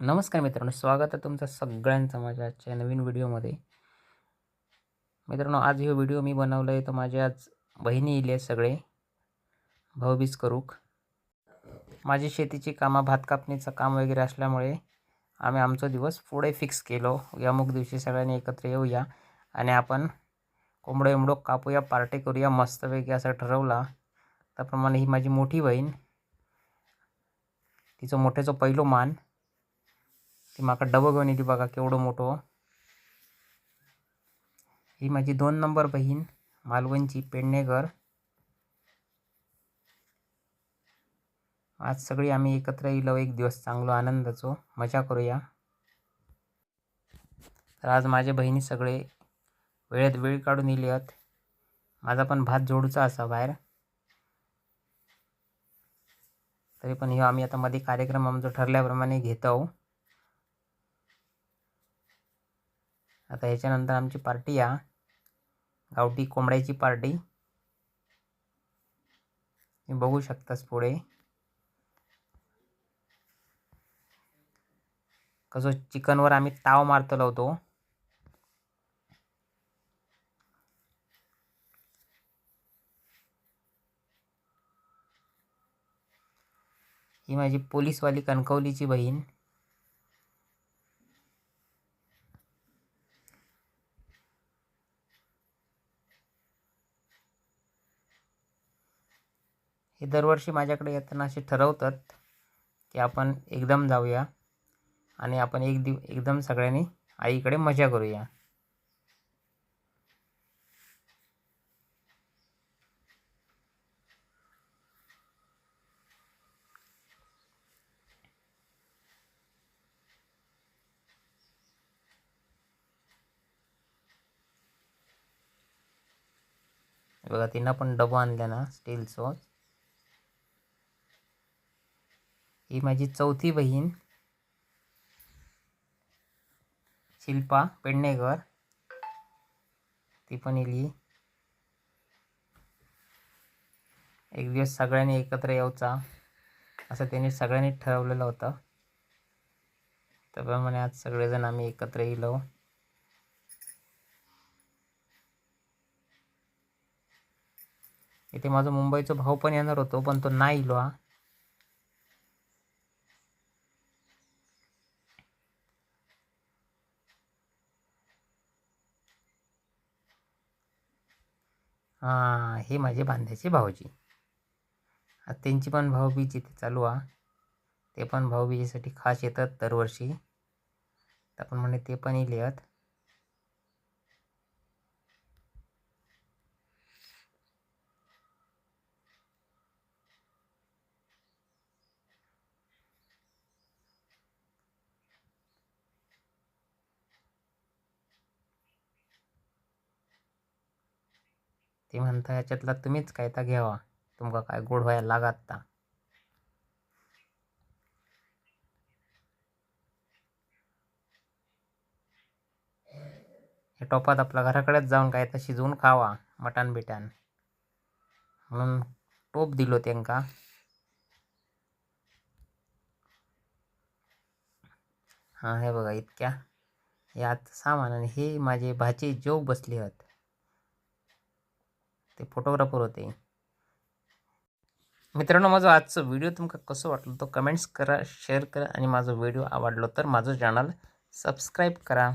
नमस्कार मित्रांनो स्वागत आहे तुमचं सगळ्यांचं माझ्या आजच्या नवीन व्हिडिओमध्ये. मित्रांनो आज हे व्हिडिओ मी बनवलं आहे तर माझे आज बहिणी इले आहेत सगळे. भाऊबीज करूक. माझी शेतीची कामं भात कापणीचं काम वगैरे असल्यामुळे आम्ही आमचा दिवस पुढे फिक्स केलो. अमुक दिवशी सगळ्यांनी एकत्र येऊया आणि आपण कोंबडं एमडो कापूया पार्टी करूया मस्तपैकी असं ठरवला. त्याप्रमाणे ही माझी मोठी बहीण. तिचं मोठ्याचं पहिलो मान. ती माका डबं घेऊन येते बघा केवढं मोठं हो. ही. माझी दोन नंबर बहीण मालवणची पेडणेकर. आज सगळी आम्ही एकत्र येलो एक दिवस चांगलो आनंदाचो. मजा करूया. तर आज माझ्या बहिणी सगळे वेळेत वेळ काढून येले आहेत. माझा पण भात जोडूचा असा बाहेर. तरी पण ह्यो आम्ही आता मध्ये कार्यक्रम आमचा ठरल्याप्रमाणे घेत आहो. आता ह्याच्यानंतर आमची पार्टी या. गावठी कोंबड्याची पार्टी. तुम्ही बघू शकतास पुढे. कसं चिकनवर आम्ही ताव मारतलो होतो. ही माझी पोलीसवाली कणकवलीची बहीण. हे दरवर्षी माझ्याकडे येताना असे ठरवतात की आपण एकदम जाऊया आणि आपण एक दिव एकदम सगळ्यांनी आईकडे मजा करूया. बघा तिनं पण डबा आणल्या ना स्टीलचं ही माझी चौथी बहीण. शिल्पा पेडणेकर. ती पण इली. एक दिवस सगळ्यांनी एकत्र यायचा. असं त्यांनी सगळ्यांनी ठरवलेलं होतं. त्याप्रमाणे आज सगळेजण आम्ही एकत्र येलो इथे माझा मुंबईचा भाऊ पण येणार होतो पण तो नाही इलो हा. हां हे माझे बांध्याचे भाऊजी. आता त्यांची पण भाऊबीज इथे चालू आहे ते पण भाऊबीजेसाठी खास येतात दरवर्षी. तर आपण म्हणे ते पण येले ती म्हणता याच्यातला तुम्हीच काय तर घ्यावा. तुमका काय गोड व्हायला लागात ता. हे टोपात आपल्या घराकडेच जाऊन काय तर शिजवून खावा मटण बिटण. म्हणून टोप दिलो त्यांका. हां हे बघा इतक्या. यात सामान आणि हे माझे भाचे जोग बसले आहेत ते फोटोग्राफर होते. मित्रांनो माझं आजचं व्हिडिओ तुमका कसं वाटलं तो कमेंट्स करा शेअर करा आणि माझं व्हिडिओ आवडलो तर माझं चॅनल सबस्क्राईब करा.